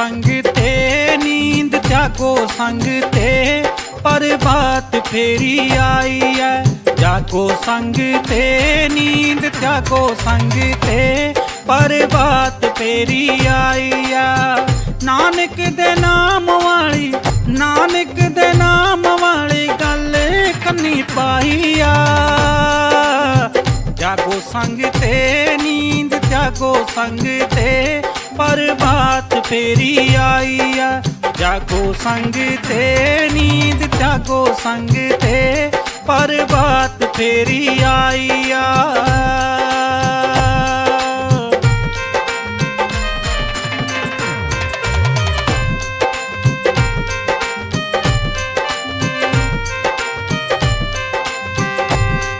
ਸੰਗ ਤੇ, ਨੀਂਦ ਤਿਆਗੋ ਸੰਗ ਤੇ, ਪਰ ਪਰਬਾਤ ਫੇਰੀ ਆਈ ਐ। ਜਾਗੋ ਸੰਗ ਤੇ, ਨੀਂਦ ਜਾਗੋ ਸੰਗ ਤੇ, ਪਰ ਪਰਬਾਤ ਫੇਰੀ ਆਈ ਆ ਨਾਨਕ ਦੇ ਨਾਮ ਵਾਲੀ, ਨਾਨਕ ਦੇ ਨਾਮ ਵਾਲੀ ਗੱਲ ਕੰਨੀ ਪਾਈ ਆ। ਜਾਗੋ ਸੰਗ ਤੇ, ਨੀਂਦ ਜਾਗੋ ਸੰਗ ਤੇ ਪਰਬਾਤ ਫੇਰੀ ਆਈ ਆ। ਜਾਗੋ ਸੰਗ ਤੇ ਨੀਂਦ, ਜਾਗੋ ਸੰਗ ਤੇ ਪਰਬਾਤ ਫੇਰੀ ਆਈ ਆ।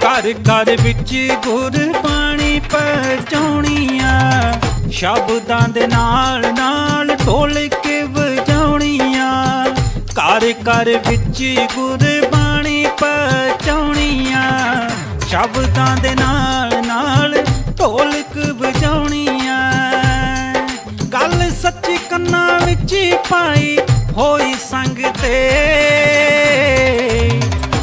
ਘਰ ਘਰ ਵਿੱਚ ਗੁਰਬਾਣੀ ਪਹੁੰਚਾਉਣੀਆਂ ਸ਼ਬਦਾਂ ਦੇ ਨਾਲ ਨਾਲ ਢੋਲਕੇ ਵਜਾਉਣੀਆਂ। ਘਰ ਘਰ ਵਿੱਚ ਗੁਰਬਾਣੀ ਪਚਾਉਣੀਆਂ ਸ਼ਬਦਾਂ ਦੇ ਨਾਲ ਨਾਲ ਢੋਲਕ ਵਜਾਉਣੀਆਂ। ਗੱਲ ਸੱਚੀ ਕੰਨਾਂ ਵਿੱਚ ਪਾਈ ਹੋਈ ਸੰਗ ਤੇ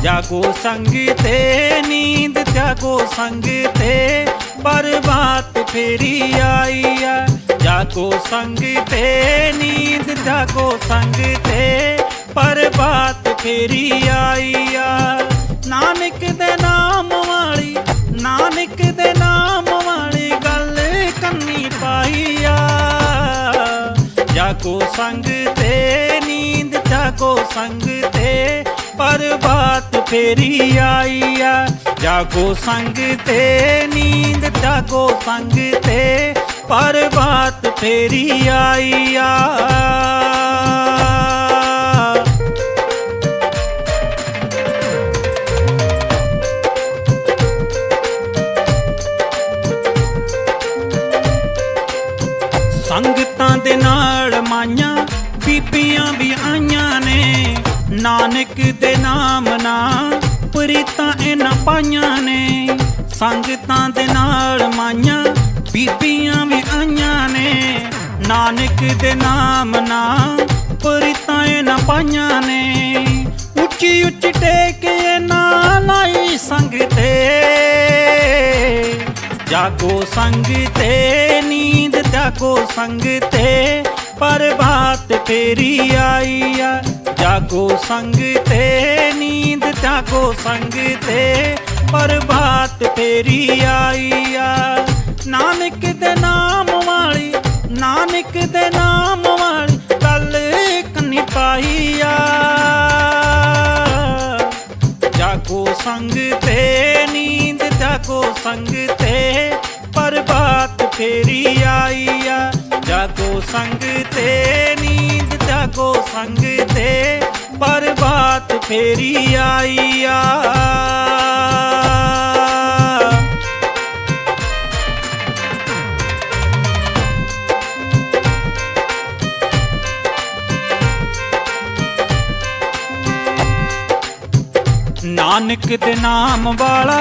ਜਾਗੋ ਸੰਗ ਤੇ ਨੀਂਦ ਜਾਗੋ ਸੰਗ ਤੇ ਪਰਬਾਤ ਫੇਰੀ ਆਈ ਜਾਗੋ ਸੰਗ ਤੇ ਨੀਂਦ ਜਾਗੋ ਸੰਗ ਤੇ ਪਰ ਪਰਬਾਤ ਫੇਰੀ ਆਈ ਆ ਨਾਨਕ ਦੇ ਨਾਮ ਵਾਲੀ ਨਾਨਕ ਦੇ ਨਾਮ ਵਾਲੀ ਗੱਲ ਕੰਨੀ ਪਾਈ ਆ ਜਾਗੋ ਸੰਗ ਤੇ ਨੀਂਦ ਜਾਗੋ ਸੰਗ ਤੇ ਪਰ ਪਰਬਾਤ ਫੇਰੀ ਆਈ ਆ ਜਾਗੋ ਸੰਗ ਤੇ ਨੀਂਦ ਜਾਗੋ ਸੰਗ ਤੇ ਪਰਬਾਤ ਫੇਰੀ ਆਈ ਆ। ਸੰਗਤਾਂ ਦੇ ਨਾਲ ਮਾਈਆਂ, ਬੀਬੀਆਂ ਵੀ ਆਈਆਂ ਨੇ। ਨਾਨਕ ਦੇ ਨਾਮ ਨਾਲ ਪ੍ਰੀਤਾਂ ਇਹਨਾਂ ਪਾਈਆਂ ਨੇ। ਸੰਗਤਾਂ ਦੇ ਨਾਲ ਮਾਈਆਂ, ਬੀਬੀ ਨਾਨਕ ਦੇ ਨਾਮ ਨਾਲ ਪ੍ਰੀਤਾਂ ਨਾ ਪਾਈਆਂ ਨੇ। ਉੱਚੀ ਉੱਚੀ ਟੇਕੇ ਨਾ ਲਾਈ ਸੰਗ ਤੇ। ਜਾਗੋ ਸੰਗ ਤੇ, ਨੀਂਦ ਜਾਗੋ ਸੰਗ ਤੇ ਪਰਬਾਤ ਫੇਰੀ ਆਈ ਆ। ਜਾਗੋ ਸੰਗ ਤੇ, ਨੀਂਦ ਜਾਗੋ ਸੰਗ ਤੇ ਪਰਬਾਤ ਫੇਰੀ ਆਈ ਆ। ਨਾਨਕ ਦੇ ਨਾਮ ਨਾਨਕ ਦੇ ਨਾਮ ਵਾਲੀ ਗੱਲ ਕੰਨੀ ਪਾਈ ਆ ਜਾਗੋ ਸੰਗ ਤੇ ਨੀਂਦ, ਜਾਗੋ ਸੰਗ ਤੇ ਪਰਬਾਤ ਫੇਰੀ ਆਈ ਆ ਜਾਗੋ ਸੰਗ ਤੇ ਨੀਂਦ, ਜਾਗੋ ਸੰਗ ਤੇ ਪਰਬਾਤ ਫੇਰੀ ਆਈ ਨਾਨਕ ਦੇ ਨਾਮ ਵਾਲਾ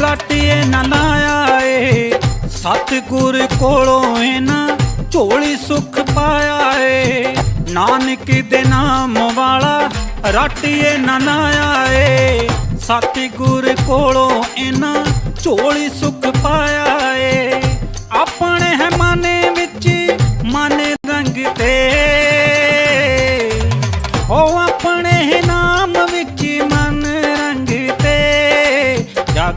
ਰਾਟੀਏ ਨਾ ਲਾਇਆ ਏ ਸਤਿਗੁਰ ਕੋਲੋਂ ਇਹਨਾਂ ਝੋਲੀ ਸੁਖ ਪਾਇਆ ਏ। ਨਾਨਕ ਦੇ ਨਾਮ ਵਾਲਾ ਰਾਟੀਏ ਨਾ ਲਾਇਆ ਏ ਸਤਿਗੁਰ ਕੋਲੋਂ ਇਹਨਾਂ ਝੋਲੀ ਸੁਖ ਪਾਇਆ ਏ। ਆਪਣੇ ਹੈ ਮਾਨੇ ਵਿੱਚ ਮਨ ਰੰਗ ਤੇ।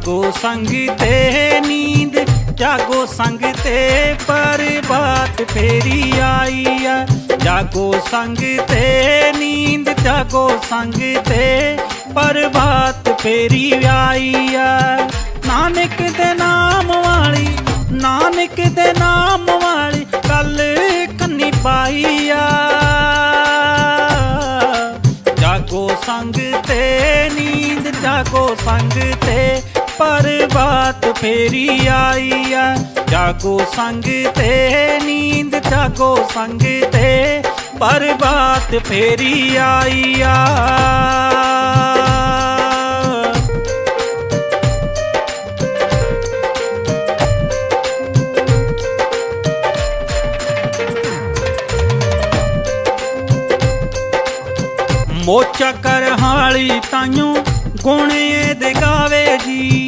ਜਾਗੋ ਸੰਗ ਤੇ ਨੀਂਦ, ਜਾਗੋ ਸੰਗ ਤੇ ਪਰਬਾਤ ਫੇਰੀ ਆਈ ਆ। ਜਾਗੋ ਸੰਗ ਤੇ ਨੀਂਦ, ਜਾਗੋ ਸੰਗ ਤੇ ਪਰਬਾਤ ਫੇਰੀ ਆਈ ਆ। ਨਾਨਕ ਦੇ ਨਾਮ ਵਾਲੀ, ਨਾਨਕ ਦੇ ਨਾਮ ਵਾਲੀ ਕੱਲ ਕੰਨੀ ਪਾਈ ਆ। ਜਾਗੋ ਸੰਗ ਤੇ ਨੀਂਦ, ਜਾਗੋ ਸੰਗ ਤੇ ਪਰਬਾਤ ਫੇਰੀ ਆਈ ਆ। ਜਾਗੋ ਸੰਗ ਤੇ ਨੀਂਦ, ਜਾਗੋ ਸੰਗ ਤੇ ਪਰਬਾਤ ਫੇਰੀ ਆਈ ਆ। ਮੋਚਾ ਕਰ ਹਾਲੀ ਤਾਈਓ ਗੁਣੇ ਦੇ ਗਾਵੇ ਜੀ।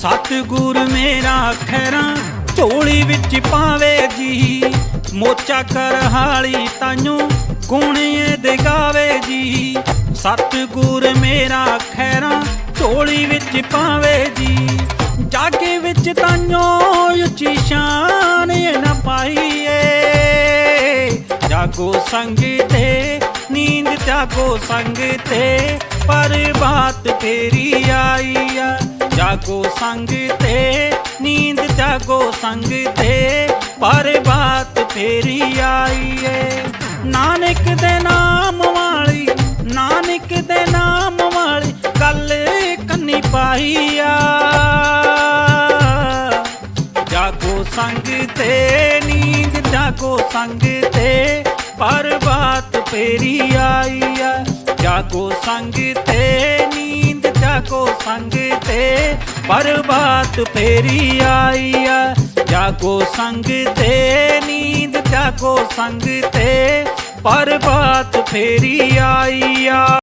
ਸਤਿਗੁਰ ਮੇਰਾ ਖੈਰਾਂ, ਝੋਲੀ ਵਿੱਚ ਪਾਵੇ ਜੀ। ਮੋਚਾ ਕਰ ਹਾਲੀ ਤਾਈਓ ਗੁਣੇ ਦੇ ਜੀ। ਸਤਿਗੁਰ ਮੇਰਾ ਖੈਰਾਂ, ਝੋਲੀ ਵਿੱਚ ਪਾਵੇ ਜੀ। ਜਾਗੇ ਵਿੱਚ ਤਾਨੋ ਉੱਚੀ ਸ਼ਾਨ ਇਹ ਨਾ ਪਾਈਏ। ਜਾਗੋ ਸੰਗ ਤੇ, ਨੀਂਦ ਜਾਗੋ ਸੰਗ ਤੇ, ਪਰ ਬਾਤ ਤੇਰੀ ਆਈ ਆ। ਜਾਗੋ ਸੰਗ ਤੇ, ਨੀਂਦ ਜਾਗੋ ਸੰਗ ਤੇ, ਪਰ ਬਾਤ ਤੇਰੀ ਆਈ ਏ ਨਾਨਕ ਦੇ ਨਾਮ ਵਾਲੀ, ਨਾਨਕ ਦੇ ਨਾਮ ਵਾਲੀ ਗੱਲ ਕੰਨੀ ਪਾਈ ਆ ਜਾਗੋ ਸੰਗ ਤੇ, ਨੀਂਦ ਜਾਗੋ ਸੰਗ ਤੇ, ਪਰ ਬਾਤ ਫੇਰੀ ਆਈ ਆ ਜਾਗੋ ਸੰਗ ਤੇ ਜਾਗੋ ਸੰਗ ਤੇ ਪਰ ਬਾਤ ਫੇਰੀ ਆਈ ਆ। ਜਾਗੋ ਸੰਗ ਤੇ, ਨੀਂਦ ਜਾਗੋ ਸੰਗ ਤੇ, ਪਰ ਬਾਤ ਫੇਰੀ ਆਈ ਆ।